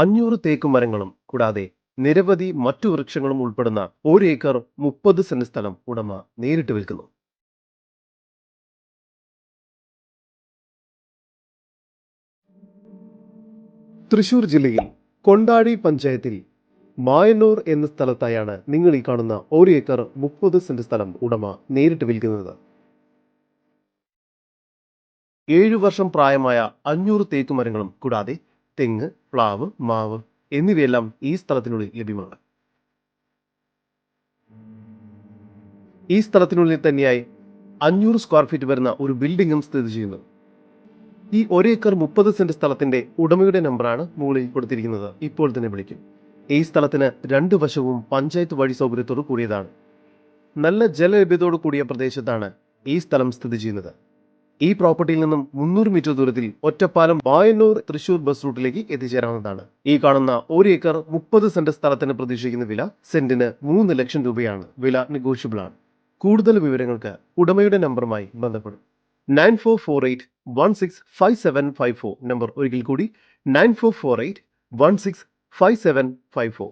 അഞ്ഞൂറ് തേക്ക് മരങ്ങളും കൂടാതെ നിരവധി മറ്റു വൃക്ഷങ്ങളും ഉൾപ്പെടുന്ന ഒരു ഏക്കർ മുപ്പത് സെന്റ് സ്ഥലം ഉടമ നേരിട്ട് വിൽക്കുന്നു. തൃശൂർ ജില്ലയിൽ കൊണ്ടാടി പഞ്ചായത്തിൽ മായന്നൂർ എന്ന സ്ഥലത്തായാണ് നിങ്ങൾ ഈ കാണുന്ന ഒരു ഏക്കർ മുപ്പത് സെന്റ് സ്ഥലം ഉടമ നേരിട്ട് വിൽക്കുന്നത്. ഏഴു വർഷം പ്രായമായ അഞ്ഞൂറ് തേക്കുമരങ്ങളും കൂടാതെ തെങ്ങ് പ്ലാവ് മാവ് എന്നിവയെല്ലാം ഈ സ്ഥലത്തിനുള്ളിൽ ലഭ്യമാണ്. ഈ സ്ഥലത്തിനുള്ളിൽ തന്നെയായി അഞ്ഞൂറ് സ്ക്വയർ ഫീറ്റ് വരുന്ന ഒരു ബിൽഡിങ്ങും സ്ഥിതി ചെയ്യുന്നു ഈ ഒരേക്കർ മുപ്പത് സെന്റ് സ്ഥലത്തിന്റെ ഉടമയുടെ നമ്പറാണ് മുകളിൽ കൊടുത്തിരിക്കുന്നത്. ഇപ്പോൾ തന്നെ വിളിക്കും. ഈ സ്ഥലത്തിന് രണ്ട് വശവും പഞ്ചായത്ത് വഴി സൗകര്യത്തോട് കൂടിയതാണ്. നല്ല ജലലഭ്യതയോട് കൂടിയ പ്രദേശത്താണ് ഈ സ്ഥലം സ്ഥിതി ചെയ്യുന്നത്. ഈ പ്രോപ്പർട്ടിയിൽ നിന്നും മുന്നൂറ് മീറ്റർ ദൂരത്തിൽ ഒറ്റപ്പാലം വായന്നൂർ തൃശൂർ ബസ് റൂട്ടിലേക്ക് എത്തിച്ചേരാവുന്നതാണ്. ഈ കാണുന്ന ഒരു ഏക്കർ മുപ്പത് സെന്റ് സ്ഥലത്തിന് പ്രതീക്ഷിക്കുന്ന വില സെന്റിന് മൂന്ന് ലക്ഷം രൂപയാണ്. വില നെഗോഷ്യബിൾ ആണ്. കൂടുതൽ വിവരങ്ങൾക്ക് ഉടമയുടെ നമ്പറുമായി ബന്ധപ്പെടും. Nine four four eight one six five seven five four number ഒരിക്കൽ കൂടി nine four four eight one six five seven five four.